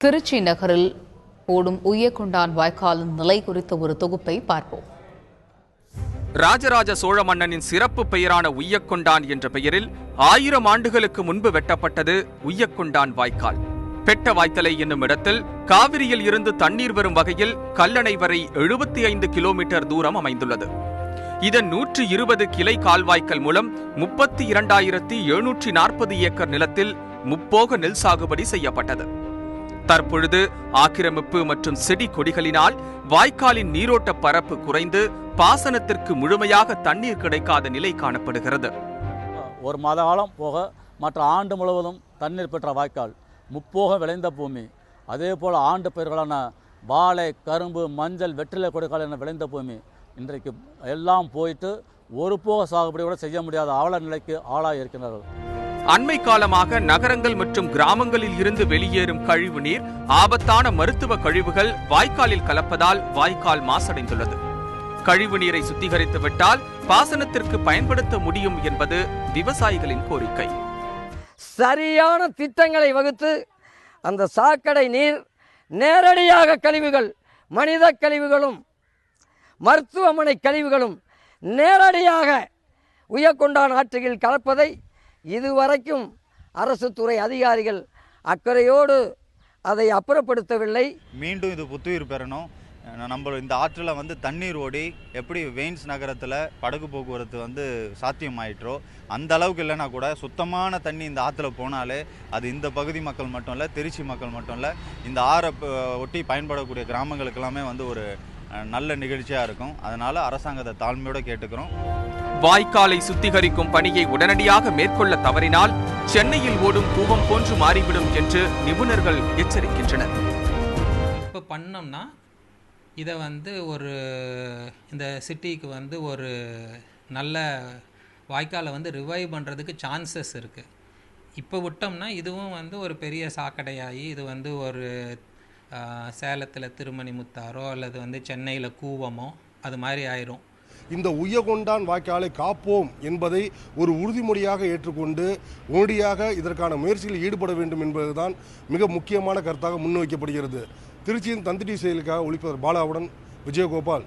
திருச்சி நகரில் ஓடும் உய்யக்கொண்டான் வாய்க்காலின் நிலை குறித்த ஒரு தொகுப்பை பார்ப்போம். ராஜராஜ சோழ மன்னனின் சிறப்பு பெயரான உய்யக்கொண்டான் என்ற பெயரில் ஆயிரம் ஆண்டுகளுக்கு முன்பு வெட்டப்பட்டது உய்யக்கொண்டான் வாய்க்கால். பெட்ட வாய்த்தலை என்னும் இடத்தில் காவிரியில் இருந்து தண்ணீர் வரும் வகையில் கல்லணை வரை எழுபத்தி ஐந்து கிலோமீட்டர் தூரம் அமைந்துள்ளது. இதன் நூற்றி இருபது கிளை கால்வாய்க்கள் மூலம் முப்பத்தி இரண்டாயிரத்தி எழுநூற்றி நாற்பது ஏக்கர் நிலத்தில் முப்போக நெல் சாகுபடி செய்யப்பட்டது. தற்பொழுது ஆக்கிரமிப்பு மற்றும் செடி கொடிகளினால் வாய்க்காலின் நீரோட்ட பரப்பு குறைந்து பாசனத்திற்கு முழுமையாக தண்ணீர் கிடைக்காத நிலை காணப்படுகிறது. ஒரு மாத காலம் போக மற்ற ஆண்டு முழுவதும் தண்ணீர் பெற்ற வாய்க்கால் முப்போகம் விளைந்த பூமி. அதே போல் ஆண்டு பயிர்களான வாழை கரும்பு மஞ்சள் வெற்றிலை கொடுக்கால் என விளைந்த பூமி. இன்றைக்கு எல்லாம் போயிட்டு ஒரு போக சாகுபடி கூட செய்ய முடியாத அவல நிலைக்கு ஆளாக இருக்கின்றார்கள் அண்மை காலமாக நகரங்கள் மற்றும் கிராமங்களில் இருந்து வெளியேறும் கழிவு நீர் ஆபத்தான மருத்துவ கழிவுகள் வாய்க்காலில் கலப்பதால் வாய்க்கால் மாசடைந்துள்ளது. கழிவு நீரை சுத்திகரித்து விட்டால் பாசனத்திற்கு பயன்படுத்த முடியும் என்பது விவசாயிகளின் கோரிக்கை. சரியான திட்டங்களை வகுத்து அந்த சாக்கடை நீர் நேரடியாக கழிவுகள் மனித கழிவுகளும் மருத்துவமனை கழிவுகளும் நேரடியாக உயர்கொண்டான் ஆற்றுகளில் கலப்பதை இதுவரைக்கும் அரசு துறை அதிகாரிகள் அக்கறையோடு அதை அப்புறப்படுத்தவில்லை. மீண்டும் இது புத்துயிர் பெறணும். நம்ம இந்த ஆற்றில் வந்து தண்ணீர் ஓடி எப்படி வெயின்ஸ் நகரத்தில் படகு போக்குவரத்து வந்து சாத்தியமாயிற்றோ அந்த அளவுக்கு இல்லைன்னா கூட சுத்தமான தண்ணி இந்த ஆற்றுல போனாலே அது இந்த பகுதி மக்கள் மட்டும் இல்லை திருச்சி மக்கள் மட்டும் இல்லை இந்த ஆறை ஒட்டி பயன்படக்கூடிய கிராமங்களுக்கெல்லாமே வந்து ஒரு நல்ல நிகழ்ச்சியாக இருக்கும். அதனால் அரசாங்கத்தை தாழ்மையோடு கேட்டுக்கிறோம். வாய்க்காலை சுத்திகரிக்கும் பணியை உடனடியாக மேற்கொள்ள தவறினால் சென்னையில் ஓடும் கூவம் போன்று மாறிவிடும் என்று நிபுணர்கள் எச்சரிக்கின்றனர். இப்போ பண்ணோம்னா இதை வந்து ஒரு இந்த சிட்டிக்கு வந்து ஒரு நல்ல வாய்க்காலை வந்து ரிவைவ் பண்ணுறதுக்கு சான்சஸ் இருக்குது இப்போ விட்டோம்னா இதுவும் வந்து ஒரு பெரிய சாக்கடையாகி இது வந்து ஒரு சேலத்தில் திருமணி முத்தாரோ அல்லது வந்து சென்னையில் கூவமோ அது மாதிரி ஆயிரும். இந்த உய்யகொண்டான் வாய்க்காலை காப்போம் என்பதை ஒரு உறுதிமொழியாக ஏற்றுக்கொண்டு உடனடியாக இதற்கான முயற்சியில் ஈடுபட வேண்டும் என்பதுதான் மிக முக்கியமான கருத்தாக முன்வைக்கப்படுகிறது. திருச்சியின் தந்திரி செயலுக்காக ஒளிப்பவர் பாலாவுடன் விஜயகோபால்.